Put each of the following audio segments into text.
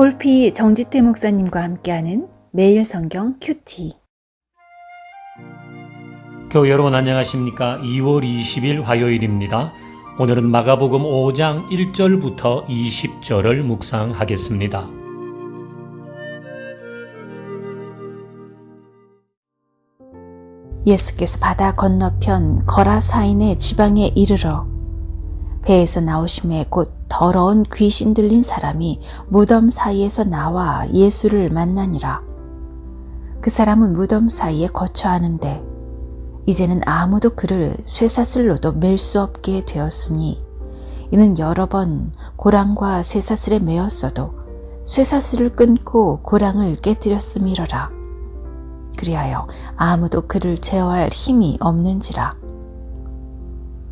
홀피 정지태 목사님과 함께하는 매일 성경 큐티. 교회 여러분 안녕하십니까? 2월 20일 화요일입니다. 오늘은 마가복음 5장 1절부터 20절을 묵상하겠습니다. 예수께서 바다 건너편 거라사인의 지방에 이르러 배에서 나오심에 곧 더러운 귀신 들린 사람이 무덤 사이에서 나와 예수를 만나니라. 그 사람은 무덤 사이에 거처하는데 이제는 아무도 그를 쇠사슬로도 맬 수 없게 되었으니 이는 여러 번 고랑과 쇠사슬에 매었어도 쇠사슬을 끊고 고랑을 깨뜨렸음이러라. 그리하여 아무도 그를 제어할 힘이 없는지라.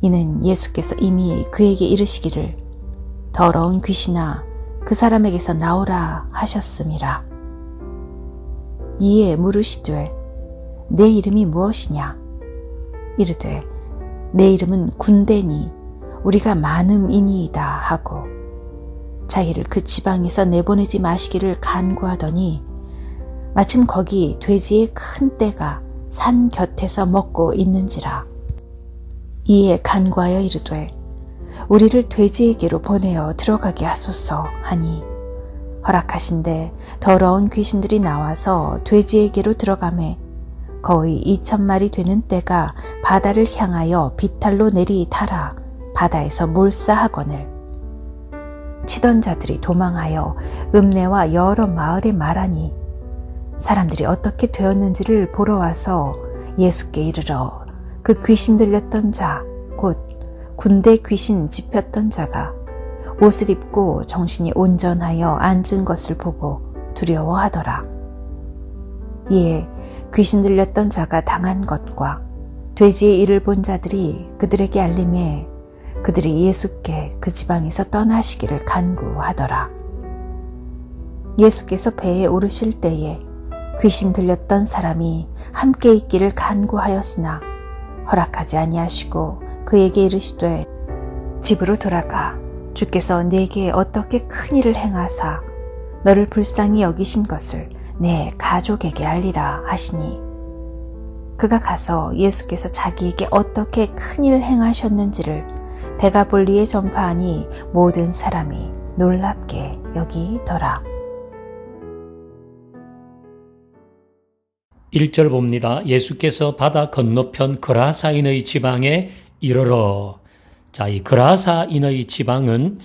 이는 예수께서 이미 그에게 이르시기를 더러운 귀신아 그 사람에게서 나오라 하셨음이라. 이에 물으시되 내 이름이 무엇이냐? 이르되 내 이름은 군대니 우리가 많음이니이다 하고 자기를 그 지방에서 내보내지 마시기를 간구하더니 마침 거기 돼지의 큰 떼가 산 곁에서 먹고 있는지라. 이에 간과하여 이르되 우리를 돼지에게로 보내어 들어가게 하소서 하니 허락하신데 더러운 귀신들이 나와서 돼지에게로 들어가매 거의 이천 마리 되는 떼가 바다를 향하여 비탈로 내리 타라 바다에서 몰사하거늘. 치던 자들이 도망하여 읍내와 여러 마을에 말하니 사람들이 어떻게 되었는지를 보러 와서 예수께 이르러 그 귀신 들렸던 자, 곧 군대 귀신 집혔던 자가 옷을 입고 정신이 온전하여 앉은 것을 보고 두려워하더라. 이에 귀신 들렸던 자가 당한 것과 돼지의 일을 본 자들이 그들에게 알림해 그들이 예수께 그 지방에서 떠나시기를 간구하더라. 예수께서 배에 오르실 때에 귀신 들렸던 사람이 함께 있기를 간구하였으나 허락하지 아니하시고 그에게 이르시되 집으로 돌아가. 주께서 내게 어떻게 큰 일을 행하사? 너를 불쌍히 여기신 것을 내 가족에게 알리라 하시니. 그가 가서 예수께서 자기에게 어떻게 큰 일을 행하셨는지를 대가볼리에 전파하니 모든 사람이 놀랍게 여기더라. 1절 봅니다. 예수께서 바다 건너편 그라사인의 지방에 이르러 자, 이 그라사인의 지방은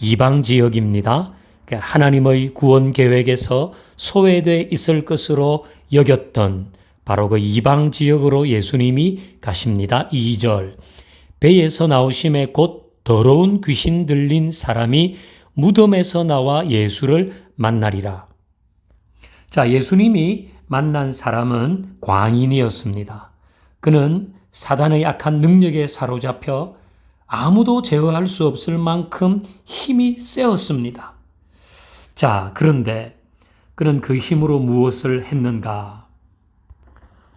이방 지역입니다. 그러니까 하나님의 구원 계획에서 소외돼 있을 것으로 여겼던 바로 그 이방 지역으로 예수님이 가십니다. 2절. 배에서 나오심에 곧 더러운 귀신 들린 사람이 무덤에서 나와 예수를 만나리라. 자, 예수님이 만난 사람은 광인이었습니다. 그는 사단의 악한 능력에 사로잡혀 아무도 제어할 수 없을 만큼 힘이 세었습니다. 자, 그런데 그는 그 힘으로 무엇을 했는가?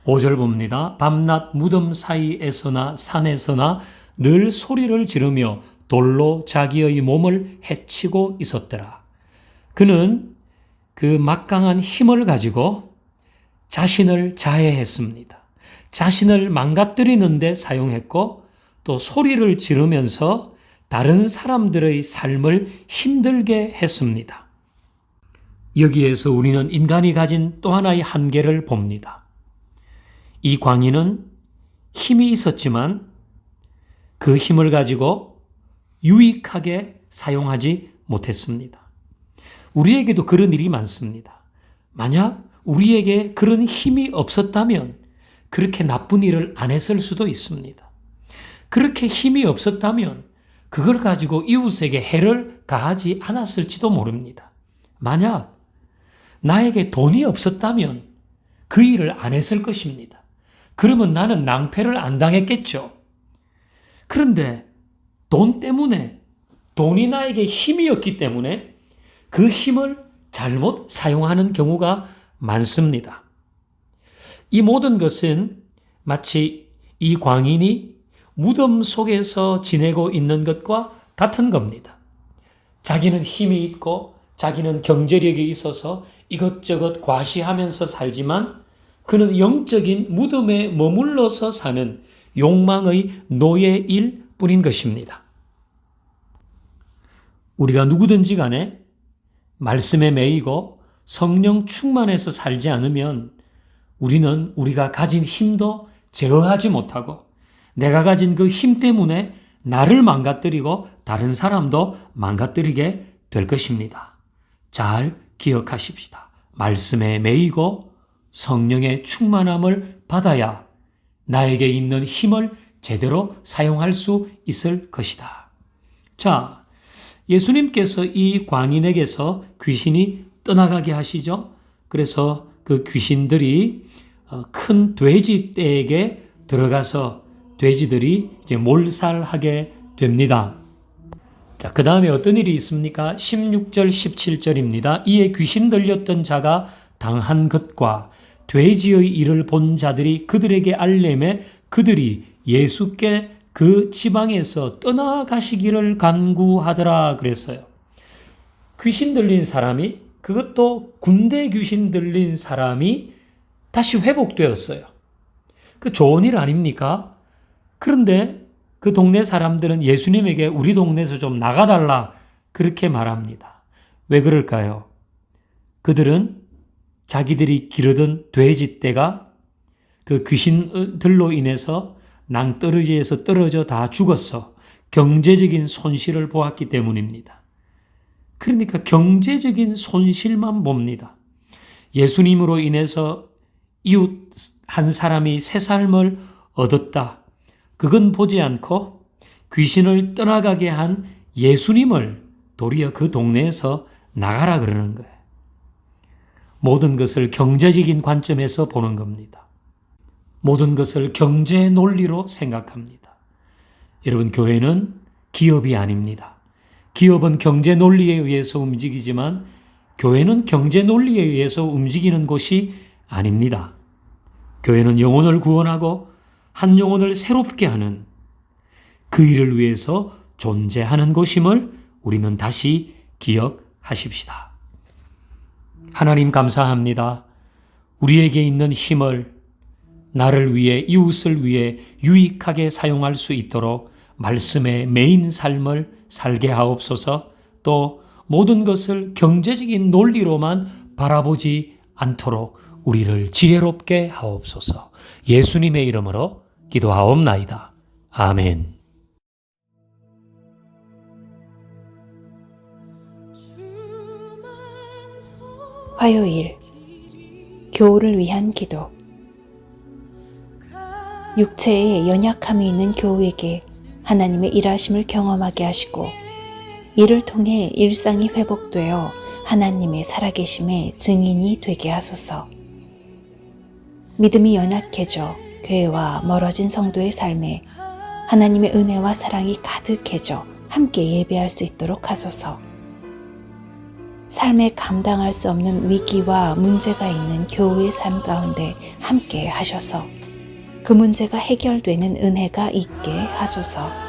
5절 봅니다. 밤낮 무덤 사이에서나 산에서나 늘 소리를 지르며 돌로 자기의 몸을 해치고 있었더라. 그는 그 막강한 힘을 가지고 자신을 자해했습니다. 자신을 망가뜨리는데 사용했고 또 소리를 지르면서 다른 사람들의 삶을 힘들게 했습니다. 여기에서 우리는 인간이 가진 또 하나의 한계를 봅니다. 이 광인은 힘이 있었지만 그 힘을 가지고 유익하게 사용하지 못했습니다. 우리에게도 그런 일이 많습니다. 만약 우리에게 그런 힘이 없었다면 그렇게 나쁜 일을 안 했을 수도 있습니다. 그렇게 힘이 없었다면 그걸 가지고 이웃에게 해를 가하지 않았을지도 모릅니다. 만약 나에게 돈이 없었다면 그 일을 안 했을 것입니다. 그러면 나는 낭패를 안 당했겠죠. 그런데 돈 때문에 돈이 나에게 힘이었기 때문에 그 힘을 잘못 사용하는 경우가 많습니다. 이 모든 것은 마치 이 광인이 무덤 속에서 지내고 있는 것과 같은 겁니다. 자기는 힘이 있고 자기는 경제력이 있어서 이것저것 과시하면서 살지만 그는 영적인 무덤에 머물러서 사는 욕망의 노예일 뿐인 것입니다. 우리가 누구든지 간에 말씀에 매이고 성령 충만해서 살지 않으면 우리는 우리가 가진 힘도 제어하지 못하고 내가 가진 그 힘 때문에 나를 망가뜨리고 다른 사람도 망가뜨리게 될 것입니다. 잘 기억하십시다. 말씀에 매이고 성령의 충만함을 받아야 나에게 있는 힘을 제대로 사용할 수 있을 것이다. 자, 예수님께서 이 광인에게서 귀신이 떠나가게 하시죠. 그래서 그 귀신들이 어, 큰 돼지 떼에게 들어가서 돼지들이 이제 몰살하게 됩니다. 자, 그 다음에 어떤 일이 있습니까? 16절, 17절입니다. 이에 귀신 들렸던 자가 당한 것과 돼지의 일을 본 자들이 그들에게 알림에 그들이 예수께 그 지방에서 떠나가시기를 간구하더라 그랬어요. 귀신 들린 사람이 그것도 군대 귀신 들린 사람이 다시 회복되었어요. 그 좋은 일 아닙니까? 그런데 그 동네 사람들은 예수님에게 우리 동네에서 좀 나가달라 그렇게 말합니다. 왜 그럴까요? 그들은 자기들이 기르던 돼지떼가 그 귀신들로 인해서 낭떠러지에서 떨어져 다 죽었어. 경제적인 손실을 보았기 때문입니다. 그러니까 경제적인 손실만 봅니다. 예수님으로 인해서 이웃 한 사람이 새 삶을 얻었다. 그건 보지 않고 귀신을 떠나가게 한 예수님을 도리어 그 동네에서 나가라 그러는 거예요. 모든 것을 경제적인 관점에서 보는 겁니다. 모든 것을 경제 논리로 생각합니다. 여러분, 교회는 기업이 아닙니다. 기업은 경제 논리에 의해서 움직이지만 교회는 경제 논리에 의해서 움직이는 곳이 아닙니다. 교회는 영혼을 구원하고 한 영혼을 새롭게 하는 그 일을 위해서 존재하는 곳임을 우리는 다시 기억하십시다. 하나님 감사합니다. 우리에게 있는 힘을 나를 위해 이웃을 위해 유익하게 사용할 수 있도록 말씀의 메인 삶을 살게 하옵소서 또 모든 것을 경제적인 논리로만 바라보지 않도록 우리를 지혜롭게 하옵소서 예수님의 이름으로 기도하옵나이다. 아멘. 화요일 교우를 위한 기도 육체에 연약함이 있는 교우에게 하나님의 일하심을 경험하게 하시고 이를 통해 일상이 회복되어 하나님의 살아계심의 증인이 되게 하소서. 믿음이 연약해져 교회와 멀어진 성도의 삶에 하나님의 은혜와 사랑이 가득해져 함께 예배할 수 있도록 하소서. 삶에 감당할 수 없는 위기와 문제가 있는 교우의 삶 가운데 함께 하셔서 그 문제가 해결되는 은혜가 있게 하소서.